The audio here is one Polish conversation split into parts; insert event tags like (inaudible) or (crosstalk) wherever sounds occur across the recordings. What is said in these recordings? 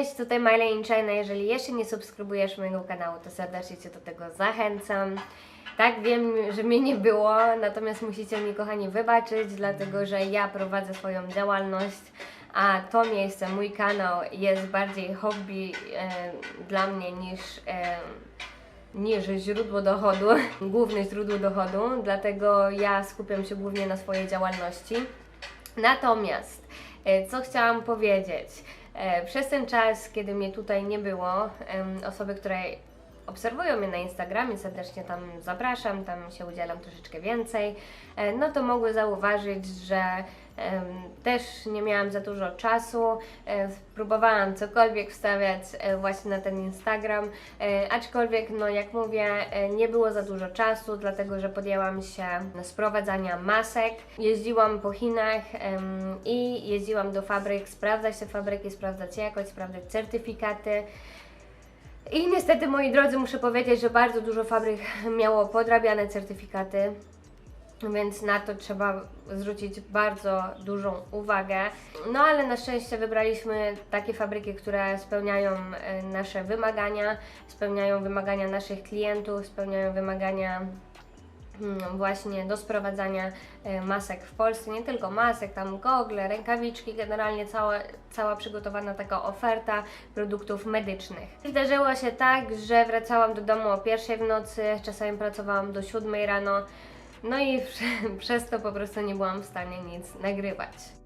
Cześć, tutaj Miley China. Jeżeli jeszcze nie subskrybujesz mojego kanału, to serdecznie Cię do tego zachęcam. Tak, wiem, że mnie nie było, natomiast musicie mi, kochani, wybaczyć, dlatego że ja prowadzę swoją działalność, a to miejsce, mój kanał jest bardziej hobby e, dla mnie niż, e, niż źródło dochodu, (laughs) główne źródło dochodu, dlatego ja skupiam się głównie na swojej działalności. Natomiast, e, co chciałam powiedzieć, przez ten czas, kiedy mnie tutaj nie było, osoby, które obserwują mnie na Instagramie, serdecznie tam zapraszam, tam się udzielam troszeczkę więcej, e, no to mogły zauważyć, że też nie miałam za dużo czasu, e, próbowałam cokolwiek wstawiać e, właśnie na ten Instagram, e, aczkolwiek, no jak mówię, nie było za dużo czasu, dlatego że podjęłam się sprowadzania masek. Jeździłam po Chinach i jeździłam do fabryk, sprawdzać te fabryki, sprawdzać jakość, sprawdzać certyfikaty. I niestety, moi drodzy, muszę powiedzieć, że bardzo dużo fabryk miało podrabiane certyfikaty, więc na to trzeba zwrócić bardzo dużą uwagę. No ale na szczęście wybraliśmy takie fabryki, które spełniają e, nasze wymagania, spełniają wymagania naszych klientów, spełniają wymagania mm, właśnie do sprowadzania e, masek w Polsce, nie tylko masek, tam gogle, rękawiczki, generalnie cała, cała przygotowana taka oferta produktów medycznych. Zdarzyło się tak, że wracałam do domu o pierwszej w nocy, czasami pracowałam do siódmej rano, no i (laughs) przez to po prostu nie byłam w stanie nic nagrywać.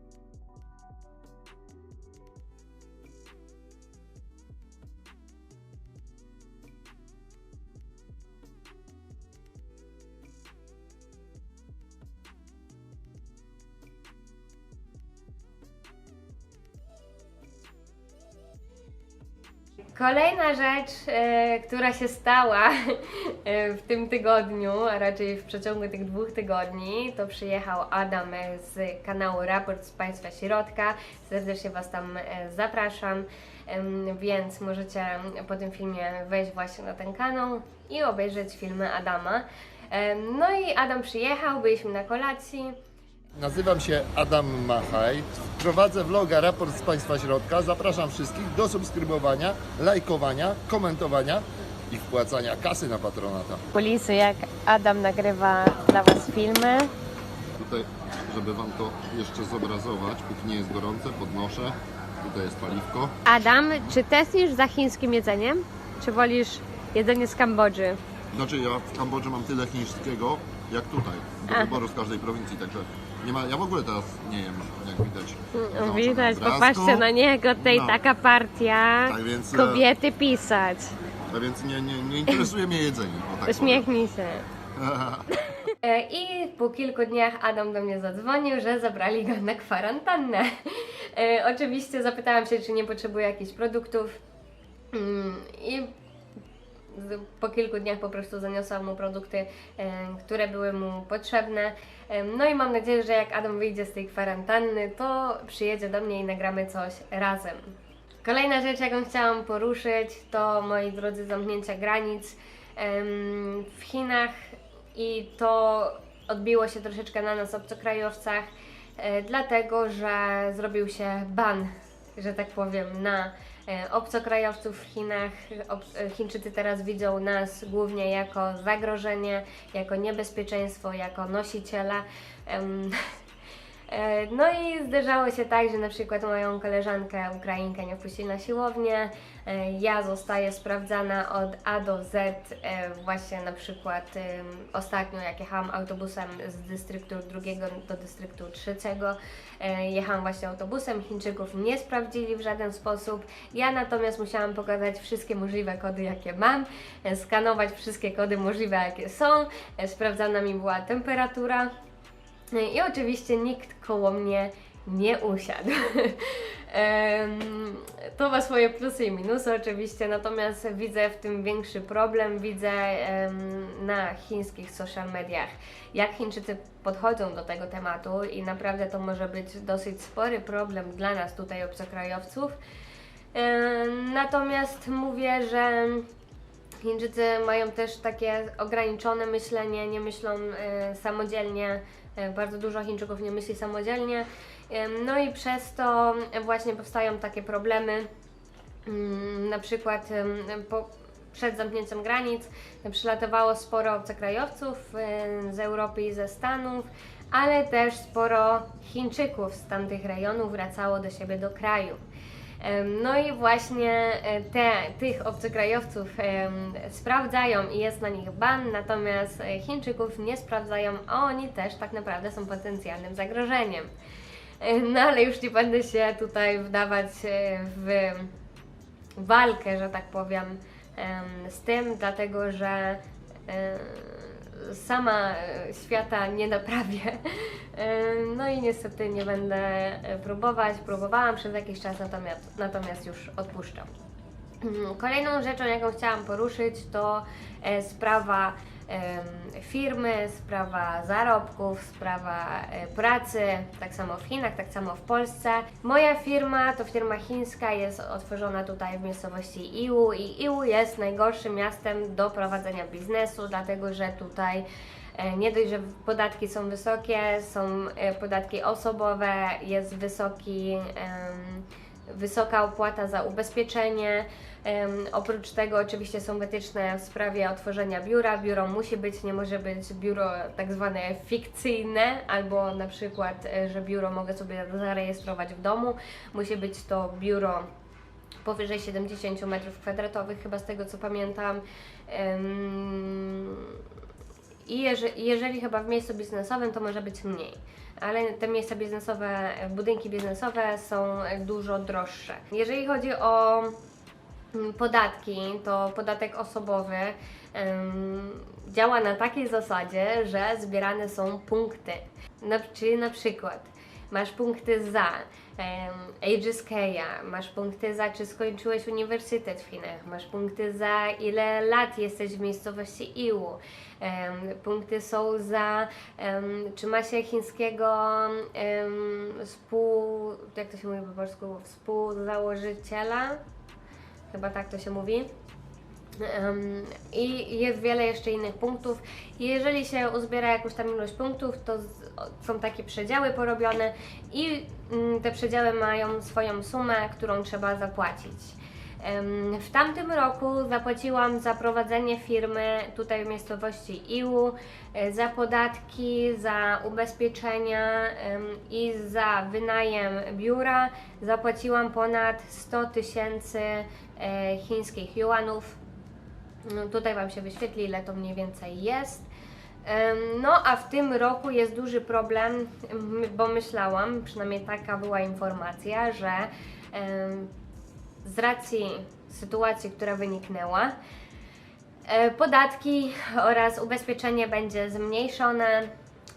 Kolejna rzecz, e, która się stała e, w tym tygodniu, a raczej w przeciągu tych dwóch tygodni, to przyjechał Adam z kanału Raport z Państwa Środka. Serdecznie Was tam e, zapraszam, więc możecie po tym filmie wejść właśnie na ten kanał i obejrzeć filmy Adama. No i Adam przyjechał, byliśmy na kolacji. Nazywam się Adam Machaj. Prowadzę vloga Raport z Państwa Środka. Zapraszam wszystkich do subskrybowania, lajkowania, komentowania i wpłacania kasy na patronata. Kulisy, jak Adam nagrywa dla Was filmy. Tutaj, żeby Wam to jeszcze zobrazować, póki nie jest gorące, podnoszę. Tutaj jest paliwko. Adam, czy tęsknisz za chińskim jedzeniem? Czy wolisz jedzenie z Kambodży? Znaczy ja w Kambodży mam tyle chińskiego, jak tutaj, do A. wyboru z każdej prowincji, także nie ma, ja w ogóle teraz nie jem, jak widać. na Widać, obrazku. popatrzcie na niego, tutaj No. taka partia Tak więc, e, kobiety pisać. A więc nie, nie, nie interesuje mnie jedzenie. o tak Uśmiechnij się. powiem. (laughs) E, I po kilku dniach Adam do mnie zadzwonił, że zabrali go na kwarantannę. E, Oczywiście zapytałam się, czy nie potrzebuje jakichś produktów. Mm, I po kilku dniach po prostu zaniosłam mu produkty, e, które były mu potrzebne. E, No i mam nadzieję, że jak Adam wyjdzie z tej kwarantanny, to przyjedzie do mnie i nagramy coś razem. Kolejna rzecz, jaką chciałam poruszyć, to moi drodzy zamknięcia granic w Chinach i to odbiło się troszeczkę na nas obcokrajowcach, e, dlatego że zrobił się ban, że tak powiem, na e, obcokrajowców w Chinach. E, Chińczycy teraz widzą nas głównie jako zagrożenie, jako niebezpieczeństwo, jako nosiciela. (laughs) E, No i zdarzało się tak, że na przykład moją koleżankę Ukrainkę nie wpuścili na siłownię, ja zostaję sprawdzana od A do Z, e, właśnie na przykład ostatnio jak jechałam autobusem z dystryktu drugiego do dystryktu trzeciego, e, jechałam właśnie autobusem, Chińczyków nie sprawdzili w żaden sposób, ja natomiast musiałam pokazać wszystkie możliwe kody jakie mam, e, skanować wszystkie kody możliwe jakie są, e, sprawdzana mi była temperatura, i oczywiście nikt koło mnie nie usiadł. (laughs) To ma swoje plusy i minusy oczywiście, natomiast widzę w tym większy problem, widzę na chińskich social mediach, jak Chińczycy podchodzą do tego tematu i naprawdę to może być dosyć spory problem dla nas tutaj obcokrajowców. Natomiast mówię, że Chińczycy mają też takie ograniczone myślenie, nie myślą e, samodzielnie. E, bardzo dużo Chińczyków nie myśli samodzielnie. No i przez to właśnie powstają takie problemy Mm, Na przykład po, przed zamknięciem granic przylatywało sporo obcokrajowców z Europy i ze Stanów, ale też sporo Chińczyków z tamtych rejonów wracało do siebie do kraju. No i właśnie e, te, tych obcokrajowców sprawdzają i jest na nich ban, natomiast e, Chińczyków nie sprawdzają, a oni też tak naprawdę są potencjalnym zagrożeniem. E, No ale już nie będę się tutaj wdawać e, w walkę, że tak powiem, em, z tym, dlatego że em, sama e, świata nie naprawię. No i niestety nie będę e, próbować. Próbowałam przez jakiś czas, natomiast, natomiast już odpuszczam. Mm, Kolejną rzeczą, jaką chciałam poruszyć, to e, sprawa firmy, sprawa zarobków, sprawa e, pracy, tak samo w Chinach, tak samo w Polsce. Moja firma to firma chińska, jest otworzona tutaj w miejscowości Iwu i Iwu jest najgorszym miastem do prowadzenia biznesu, dlatego że tutaj E, Nie dość, że podatki są wysokie, są e, podatki osobowe, jest wysoki, wysoka opłata za ubezpieczenie. Oprócz tego oczywiście są wytyczne w sprawie otworzenia biura. Biuro musi być, nie może być biuro tak zwane fikcyjne, albo na przykład, e, że biuro mogę sobie zarejestrować w domu. Musi być to biuro powyżej 70 m2, chyba z tego co pamiętam. I jeżeli, jeżeli chyba w miejscu biznesowym, to może być mniej. Ale te miejsca biznesowe, budynki biznesowe są dużo droższe. Jeżeli chodzi o podatki, to podatek osobowy działa na takiej zasadzie, że zbierane są punkty. Na, czyli na przykład masz punkty za Aegis Keya, masz punkty za czy skończyłeś uniwersytet w Chinach, masz punkty za ile lat jesteś w miejscowości Iwu, punkty są za czy ma się chińskiego współ, jak to się mówi po polsku, współzałożyciela, chyba tak to się mówi. Em, I jest wiele jeszcze innych punktów. I jeżeli się uzbiera jakąś tam ilość punktów, to z, są takie przedziały porobione i mm, te przedziały mają swoją sumę, którą trzeba zapłacić. W tamtym roku zapłaciłam za prowadzenie firmy tutaj w miejscowości Iwu, e, za podatki, za ubezpieczenia i za wynajem biura zapłaciłam ponad 100 tysięcy e, chińskich juanów. No, tutaj Wam się wyświetli, ile to mniej więcej jest. No, a w tym roku jest duży problem, bo myślałam, przynajmniej taka była informacja, że z racji sytuacji, która wyniknęła, e, podatki oraz ubezpieczenie będzie zmniejszone.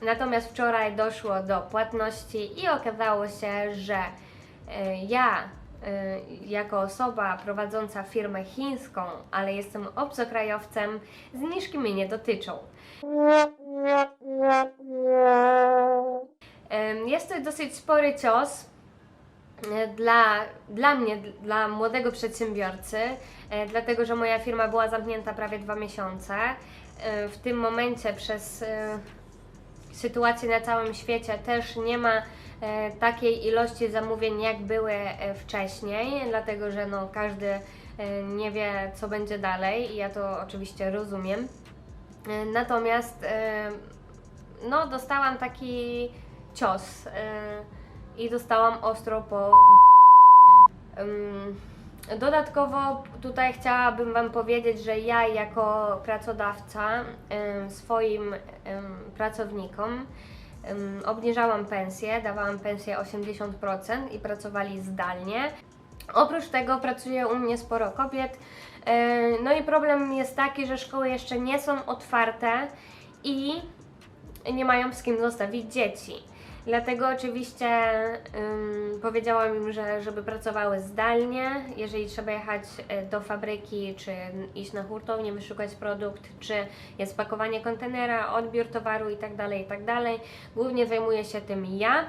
Natomiast wczoraj doszło do płatności i okazało się, że e, ja e, jako osoba prowadząca firmę chińską, ale jestem obcokrajowcem, zniżki mnie nie dotyczą. Jest to dosyć spory cios dla, dla mnie, dla młodego przedsiębiorcy, e, dlatego że moja firma była zamknięta prawie dwa miesiące. E, W tym momencie przez e, sytuację na całym świecie też nie ma e, takiej ilości zamówień, jak były e, wcześniej, dlatego że no, każdy e, nie wie, co będzie dalej i ja to oczywiście rozumiem. E, Natomiast e, no, dostałam taki cios e, i dostałam ostro po. Dodatkowo tutaj chciałabym Wam powiedzieć, że ja jako pracodawca swoim pracownikom obniżałam pensję, dawałam pensję 80% i pracowali zdalnie. Oprócz tego pracuje u mnie sporo kobiet. Yy, No i problem jest taki, że szkoły jeszcze nie są otwarte i nie mają z kim zostawić dzieci. Dlatego oczywiście ym, powiedziałam im, że żeby pracowały zdalnie, jeżeli trzeba jechać e, do fabryki, czy iść na hurtownię, wyszukać produkt, czy jest pakowanie kontenera, odbiór towaru itd., itd. Głównie zajmuję się tym ja,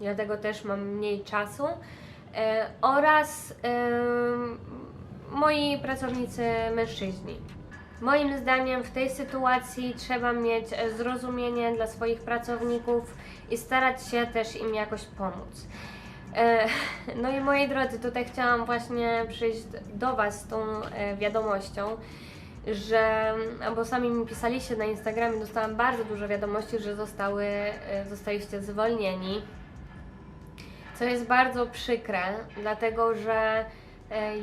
dlatego też mam mniej czasu. E, oraz ym, moi pracownicy mężczyźni. Moim zdaniem w tej sytuacji trzeba mieć e, zrozumienie dla swoich pracowników i starać się też im jakoś pomóc. E, (laughs) No i moi drodzy, tutaj chciałam właśnie przyjść do Was z tą e, wiadomością, że, bo sami mi pisaliście na Instagramie, dostałam bardzo dużo wiadomości, że zostały, zostaliście zwolnieni. Co jest bardzo przykre, dlatego że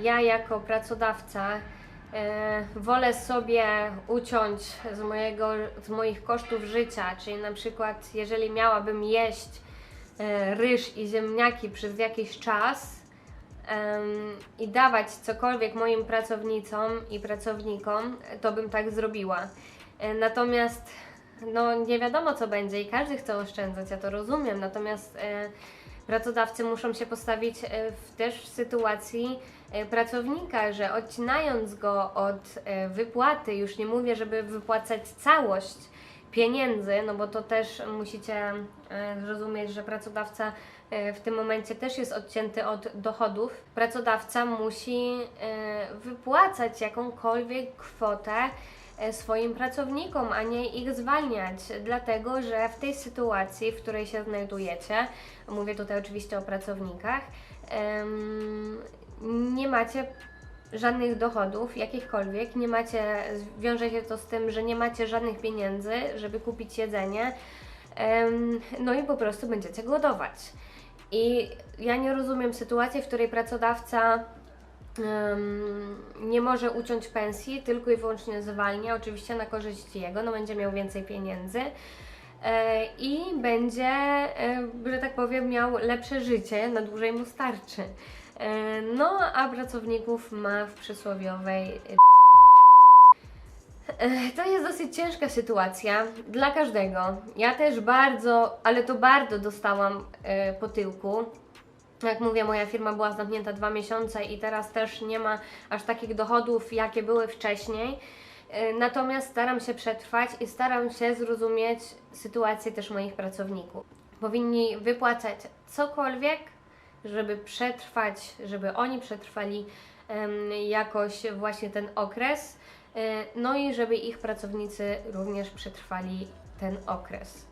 ja jako pracodawca wolę sobie uciąć z, mojego, z moich kosztów życia, czyli na przykład jeżeli miałabym jeść e, ryż i ziemniaki przez jakiś czas i dawać cokolwiek moim pracownicom i pracownikom, to bym tak zrobiła. E, Natomiast no nie wiadomo co będzie i każdy chce oszczędzać, ja to rozumiem, natomiast e, pracodawcy muszą się postawić e, w, też sytuacji e, pracownika, że odcinając go od e, wypłaty, już nie mówię, żeby wypłacać całość pieniędzy, no bo to też musicie zrozumieć, że pracodawca w tym momencie też jest odcięty od dochodów. Pracodawca musi wypłacać jakąkolwiek kwotę swoim pracownikom, a nie ich zwalniać, dlatego że w tej sytuacji, w której się znajdujecie, mówię tutaj oczywiście o pracownikach, nie macie żadnych dochodów, jakichkolwiek, nie macie, wiąże się to z tym, że nie macie żadnych pieniędzy, żeby kupić jedzenie, no i po prostu będziecie głodować. I ja nie rozumiem sytuacji, w której pracodawca nie może uciąć pensji, tylko i wyłącznie zwalnia, oczywiście na korzyść jego, no będzie miał więcej pieniędzy e, i będzie, e, że tak powiem, miał lepsze życie, na dłużej mu starczy. E, No, a pracowników ma w przysłowiowej to jest dosyć ciężka sytuacja dla każdego. Ja też bardzo, ale to bardzo dostałam po tyłku. Jak mówię, moja firma była zamknięta dwa miesiące i teraz też nie ma aż takich dochodów, jakie były wcześniej. E, Natomiast staram się przetrwać i staram się zrozumieć sytuację też moich pracowników. Powinni wypłacać cokolwiek, żeby przetrwać, żeby oni przetrwali jakoś właśnie ten okres, e, no i żeby ich pracownicy również przetrwali ten okres.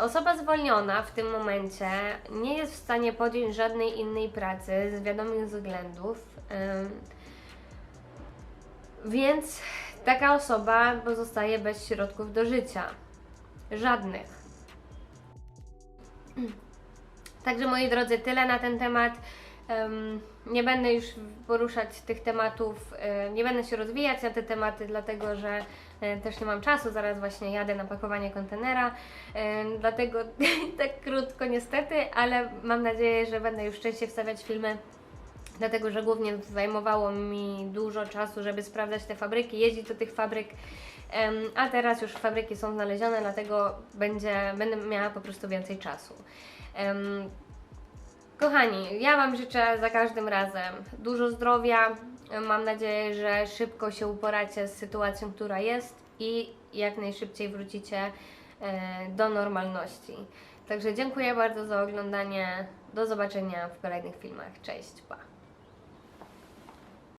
Osoba zwolniona w tym momencie nie jest w stanie podjąć żadnej innej pracy z wiadomych względów, więc taka osoba pozostaje bez środków do życia. Żadnych. Także moi drodzy, tyle na ten temat. Em, nie będę już poruszać tych tematów, e, nie będę się rozwijać na te tematy, dlatego że też nie mam czasu. Zaraz właśnie jadę na pakowanie kontenera, e, dlatego (laughs) tak krótko niestety, ale mam nadzieję, że będę już częściej wstawiać filmy. Dlatego, że głównie zajmowało mi dużo czasu, żeby sprawdzać te fabryki, jeździć do tych fabryk, a teraz już fabryki są znalezione, dlatego będzie, będę miała po prostu więcej czasu. Kochani, ja Wam życzę za każdym razem dużo zdrowia. Mam nadzieję, że szybko się uporacie z sytuacją, która jest i jak najszybciej wrócicie e, do normalności. Także dziękuję bardzo za oglądanie. Do zobaczenia w kolejnych filmach. Cześć, pa!